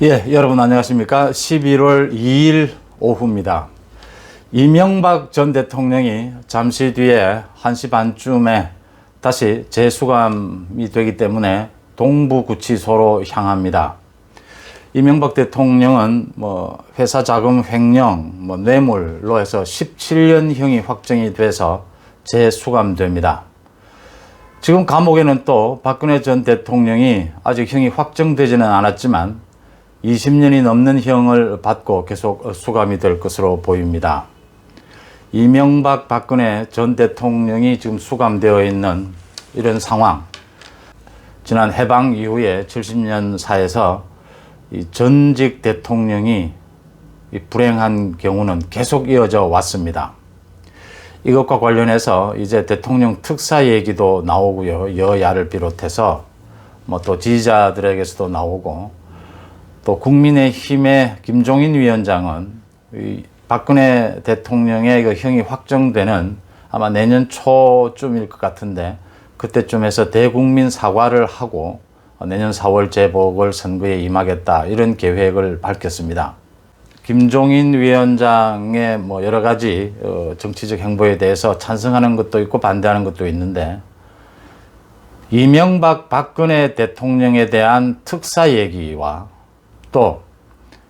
예, 여러분 안녕하십니까? 11월 2일 오후입니다. 이명박 전 대통령이 잠시 뒤에 1시 반쯤에 다시 재수감이 되기 때문에 동부구치소로 향합니다. 이명박 대통령은 뭐 회사 자금 횡령, 뭐 뇌물로 해서 17년형이 확정이 돼서 재수감됩니다. 지금 감옥에는 또 박근혜 전 대통령이 아직 형이 확정되지는 않았지만 20년이 넘는 형을 받고 계속 수감이 될 것으로 보입니다. 이명박 박근혜 전 대통령이 지금 수감되어 있는 이런 상황. 지난 해방 이후에 70년 사에서 이 전직 대통령이 이 불행한 경우는 계속 이어져 왔습니다. 이것과 관련해서 이제 대통령 특사 얘기도 나오고요. 여야를 비롯해서 뭐 또 지지자들에게서도 나오고 또 국민의힘의 김종인 위원장은 이 박근혜 대통령의 그 형이 확정되는 아마 내년 초쯤일 것 같은데 그때쯤에서 대국민 사과를 하고 내년 4월 재보궐 선거에 임하겠다 이런 계획을 밝혔습니다. 김종인 위원장의 뭐 여러 가지 어, 정치적 행보에 대해서 찬성하는 것도 있고 반대하는 것도 있는데 이명박 박근혜 대통령에 대한 특사 얘기와 또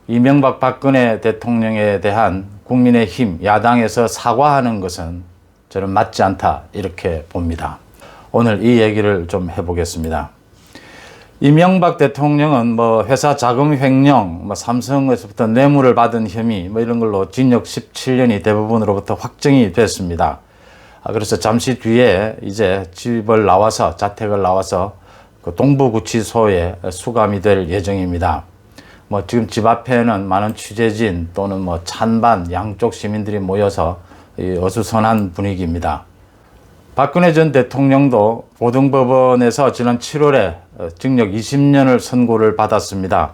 이명박 박근혜 대통령에 대한 국민의힘 야당에서 사과하는 것은 저는 맞지 않다 이렇게 봅니다. 오늘 이 얘기를 좀 해보겠습니다. 이명박 대통령은 뭐 회사 자금 횡령, 뭐 삼성에서부터 뇌물을 받은 혐의 뭐 이런 걸로 징역 17년이 대부분으로부터 확정이 됐습니다. 아, 그래서 잠시 뒤에 이제 집을 나와서 자택을 나와서 그 동부구치소에 수감이 될 예정입니다. 뭐 지금 집 앞에는 많은 취재진 또는 뭐 찬반 양쪽 시민들이 모여서 이 어수선한 분위기입니다. 박근혜 전 대통령도 고등법원에서 지난 7월에 징역 20년을 선고를 받았습니다.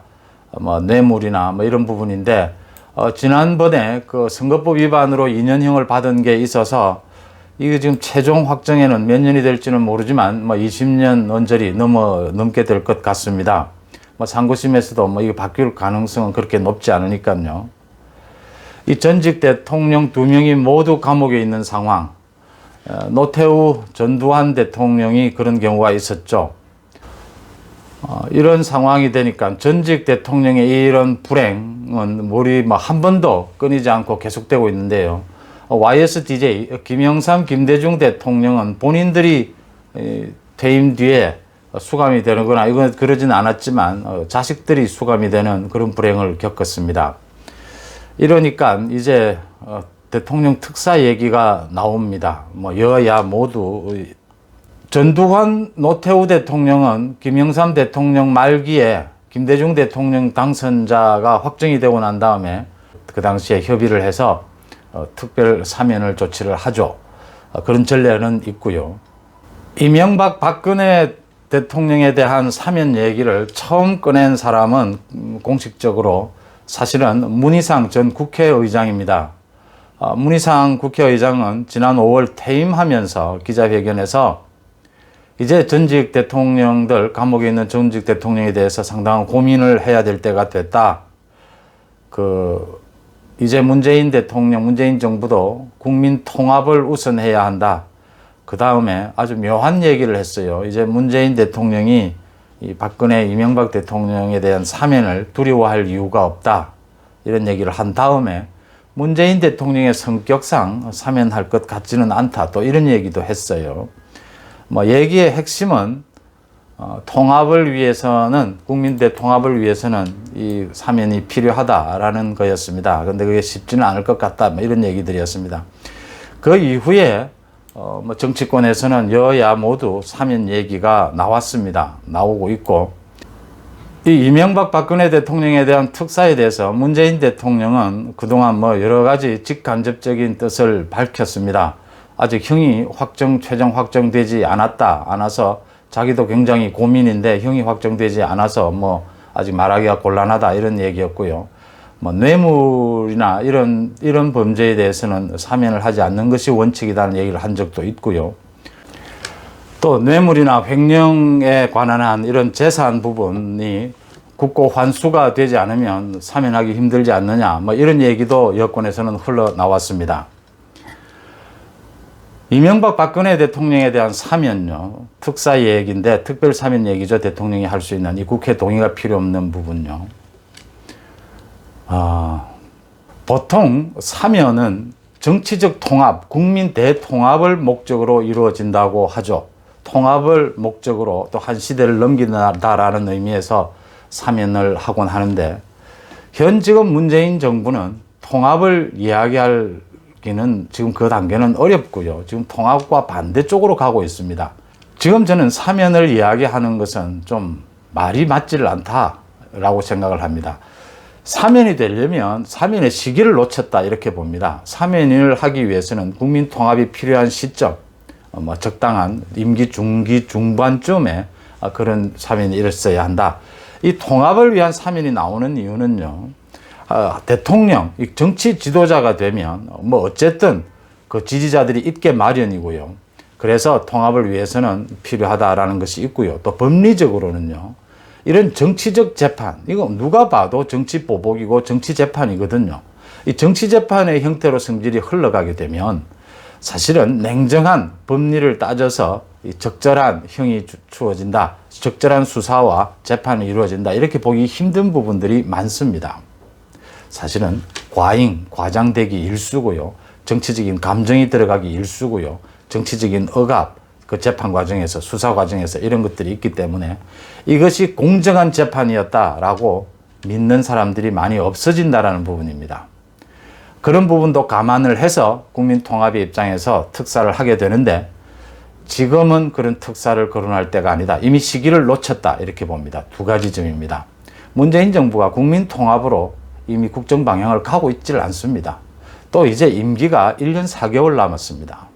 뭐 뇌물이나 뭐 이런 부분인데 어, 지난번에 그 선거법 위반으로 2년형을 받은 게 있어서 이게 지금 최종 확정에는 몇 년이 될지는 모르지만 뭐 20년 언저리 넘어 넘게 될 것 같습니다. 뭐 상고심에서도 뭐 이거 바뀔 가능성은 그렇게 높지 않으니까요. 이 전직 대통령 두 명이 모두 감옥에 있는 상황. 어, 노태우 전두환 대통령이 그런 경우가 있었죠. 어, 이런 상황이 되니까 전직 대통령의 이런 불행은 우리 뭐한 번도 끊이지 않고 계속되고 있는데요. 어, YSDJ 김영삼, 김대중 대통령은 본인들이 에, 퇴임 뒤에 수감이 되는 거나 이건 그러진 않았지만 어, 자식들이 수감이 되는 그런 불행을 겪었습니다. 이러니까 이제 어, 대통령 특사 얘기가 나옵니다. 뭐 여야 모두 전두환 노태우 대통령은 김영삼 대통령 말기에 김대중 대통령 당선자가 확정이 되고 난 다음에 그 당시에 협의를 해서 어, 특별 사면을 조치를 하죠. 어, 그런 전례는 있고요. 이명박 박근혜 대통령에 대한 사면 얘기를 처음 꺼낸 사람은 공식적으로 사실은 문희상 전 국회의장입니다. 어, 문희상 국회의장은 지난 5월 퇴임하면서 기자회견에서 이제 전직 대통령들, 감옥에 있는 전직 대통령에 대해서 상당한 고민을 해야 될 때가 됐다. 그, 이제 문재인 대통령, 문재인 정부도 국민 통합을 우선해야 한다. 그 다음에 아주 묘한 얘기를 했어요. 이제 문재인 대통령이 이 박근혜, 이명박 대통령에 대한 사면을 두려워할 이유가 없다. 이런 얘기를 한 다음에 문재인 대통령의 성격상 사면할 것 같지는 않다. 또 이런 얘기도 했어요. 뭐 얘기의 핵심은 어, 통합을 위해서는 국민대 통합을 위해서는 이 사면이 필요하다라는 거였습니다. 그런데 그게 쉽지는 않을 것 같다. 뭐 이런 얘기들이었습니다. 그 이후에 어, 뭐 정치권에서는 여야 모두 사면 얘기가 나왔습니다. 나오고 있고 이 이명박 박근혜 대통령에 대한 특사에 대해서 문재인 대통령은 그동안 뭐 여러 가지 직간접적인 뜻을 밝혔습니다. 아직 형이 확정, 최종 확정되지 않았다, 않아서 자기도 굉장히 고민인데 형이 확정되지 않아서 뭐 아직 말하기가 곤란하다 이런 얘기였고요. 뭐 뇌물이나 이런 이런 범죄에 대해서는 사면을 하지 않는 것이 원칙이라는 얘기를 한 적도 있고요. 또 뇌물이나 횡령에 관한 이런 재산 부분이 국고 환수가 되지 않으면 사면하기 힘들지 않느냐 뭐 이런 얘기도 여권에서는 흘러나왔습니다. 이명박 박근혜 대통령에 대한 사면요 특사 얘기인데 특별 사면 얘기죠 대통령이 할 수 있는 이 국회 동의가 필요 없는 부분요. 아 보통 사면은 정치적 통합, 국민 대통합을 목적으로 이루어진다고 하죠. 통합을 목적으로 또 한 시대를 넘긴다라는 의미에서 사면을 하곤 하는데 현 지금 문재인 정부는 통합을 이야기하기는 지금 그 단계는 어렵고요. 지금 통합과 반대쪽으로 가고 있습니다. 지금 저는 사면을 이야기하는 것은 좀 말이 맞지를 않다라고 생각을 합니다. 사면이 되려면 사면의 시기를 놓쳤다 이렇게 봅니다. 사면을 하기 위해서는 국민 통합이 필요한 시점, 어, 뭐 적당한 임기 중기 중반쯤에 아, 그런 사면이 일었어야 한다. 이 통합을 위한 사면이 나오는 이유는요. 아, 대통령, 이 정치 지도자가 되면 뭐 어쨌든 그 지지자들이 있게 마련이고요. 그래서 통합을 위해서는 필요하다라는 것이 있고요. 또 법리적으로는요. 이런 정치적 재판, 이거 누가 봐도 정치 보복이고 정치 재판이거든요. 이 정치 재판의 형태로 성질이 흘러가게 되면 사실은 냉정한 법리를 따져서 이 적절한 형이 주- 주어진다. 적절한 수사와 재판이 이루어진다. 이렇게 보기 힘든 부분들이 많습니다. 사실은 과잉, 과장되기 일수고요. 정치적인 감정이 들어가기 일수고요. 정치적인 억압, 그 재판 과정에서, 수사 과정에서 이런 것들이 있기 때문에 이것이 공정한 재판이었다라고 믿는 사람들이 많이 없어진다라는 부분입니다. 그런 부분도 감안을 해서 국민 통합의 입장에서 특사를 하게 되는데 지금은 그런 특사를 거론할 때가 아니다. 이미 시기를 놓쳤다. 이렇게 봅니다. 두 가지 점입니다. 문재인 정부가 국민 통합으로 이미 국정 방향을 가고 있지를 않습니다. 또 이제 임기가 1년 4개월 남았습니다.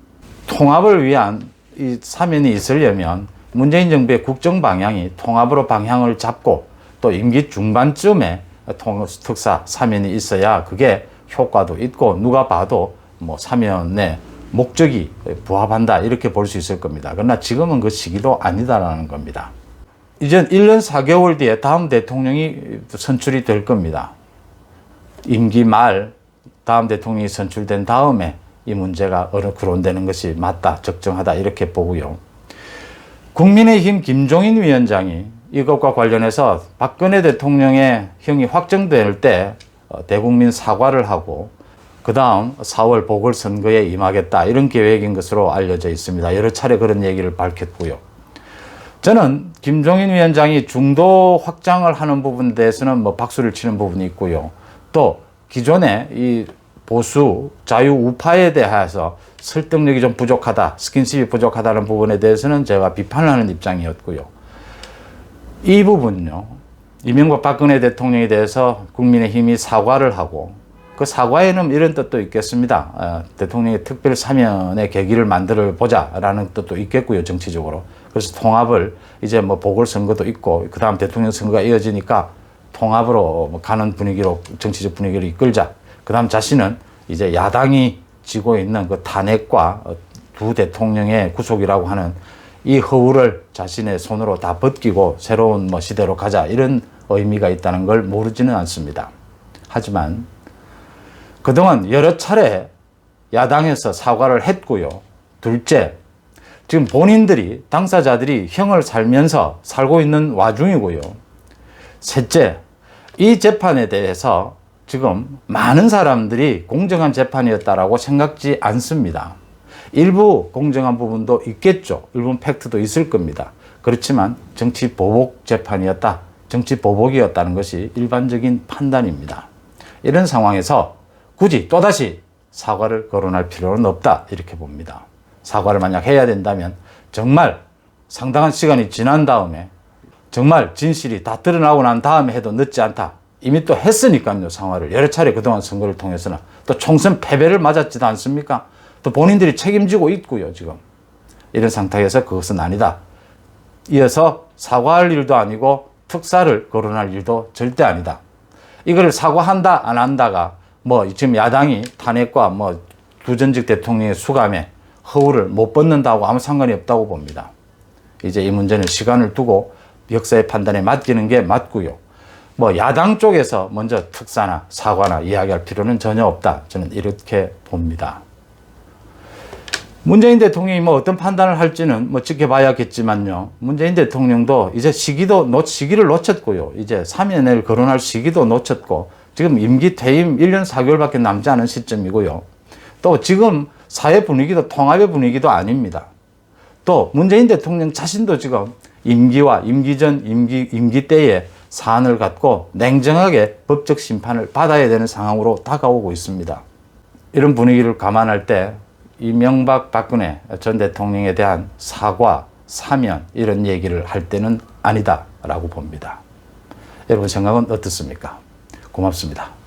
통합을 위한 이 사면이 있으려면 문재인 정부의 국정 방향이 통합으로 방향을 잡고 또 임기 중반쯤에 통- 특사 사면이 있어야 그게 효과도 있고 누가 봐도 뭐 사면의 목적이 부합한다 이렇게 볼 수 있을 겁니다. 그러나 지금은 그 시기도 아니다라는 겁니다. 이제 1년 4개월 뒤에 다음 대통령이 선출이 될 겁니다. 임기 말 다음 대통령이 선출된 다음에 이 문제가 어느 거론되는 것이 맞다, 적정하다 이렇게 보고요. 국민의힘 김종인 위원장이 이것과 관련해서 박근혜 대통령의 형이 확정될 때 어, 대국민 사과를 하고 그 다음 4월 보궐선거에 임하겠다 이런 계획인 것으로 알려져 있습니다. 여러 차례 그런 얘기를 밝혔고요. 저는 김종인 위원장이 중도 확장을 하는 부분에 대해서는 뭐 박수를 치는 부분이 있고요. 또 기존의 이 보수 자유 우파에 대해서 설득력이 좀 부족하다, 스킨십이 부족하다는 부분에 대해서는 제가 비판을 하는 입장이었고요. 이 부분요. 이명박 박근혜 대통령에 대해서 국민의힘이 사과를 하고 그 사과에는 이런 뜻도 있겠습니다. 어, 대통령의 특별 사면의 계기를 만들어 보자라는 뜻도 있겠고요, 정치적으로. 그래서 통합을 이제 뭐 보궐선거도 있고 그 다음 대통령 선거가 이어지니까 통합으로 뭐 가는 분위기로 정치적 분위기를 이끌자. 그 다음 자신은 이제 야당이 지고 있는 그 탄핵과 어, 두 대통령의 구속이라고 하는 이 허울을 자신의 손으로 다 벗기고 새로운 뭐 시대로 가자 이런 의미가 있다는 걸 모르지는 않습니다. 하지만 그동안 여러 차례 야당에서 사과를 했고요. 둘째, 지금 본인들이 당사자들이 형을 살면서 살고 있는 와중이고요. 셋째, 이 재판에 대해서 지금 많은 사람들이 공정한 재판이었다라고 생각지 않습니다. 일부 공정한 부분도 있겠죠. 일부 팩트도 있을 겁니다. 그렇지만 정치 보복 재판이었다. 정치 보복이었다는 것이 일반적인 판단입니다. 이런 상황에서 굳이 또다시 사과를 거론할 필요는 없다. 이렇게 봅니다. 사과를 만약 해야 된다면 정말 상당한 시간이 지난 다음에 정말 진실이 다 드러나고 난 다음에 해도 늦지 않다. 이미 또 했으니까요, 상화를. 여러 차례 그동안 선거를 통해서는. 또 총선 패배를 맞았지도 않습니까? 또 본인들이 책임지고 있고요, 지금. 이런 상태에서 그것은 아니다. 이어서 사과할 일도 아니고 특사를 거론할 일도 절대 아니다. 이걸 사과한다, 안 한다가 뭐 지금 야당이 탄핵과 뭐 두 전직 대통령의 수감에 허울을 못 벗는다고 아무 상관이 없다고 봅니다. 이제 이 문제는 시간을 두고 역사의 판단에 맡기는 게 맞고요. 뭐 야당 쪽에서 먼저 특사나 사과나 이야기할 필요는 전혀 없다. 저는 이렇게 봅니다. 문재인 대통령이 뭐 어떤 판단을 할지는 뭐 지켜봐야겠지만요. 문재인 대통령도 이제 시기도 놓, 시기를 놓쳤고요. 이제 3연을 거론할 시기도 놓쳤고 지금 임기 퇴임 1년 4개월밖에 남지 않은 시점이고요. 또 지금 사회 분위기도 통합의 분위기도 아닙니다. 또 문재인 대통령 자신도 지금 임기와 임기 전 임기 임기 때에 사안을 갖고 냉정하게 법적 심판을 받아야 되는 상황으로 다가오고 있습니다. 이런 분위기를 감안할 때 이명박 박근혜 전 대통령에 대한 사과, 사면 이런 얘기를 할 때는 아니다라고 봅니다. 여러분 생각은 어떻습니까? 고맙습니다.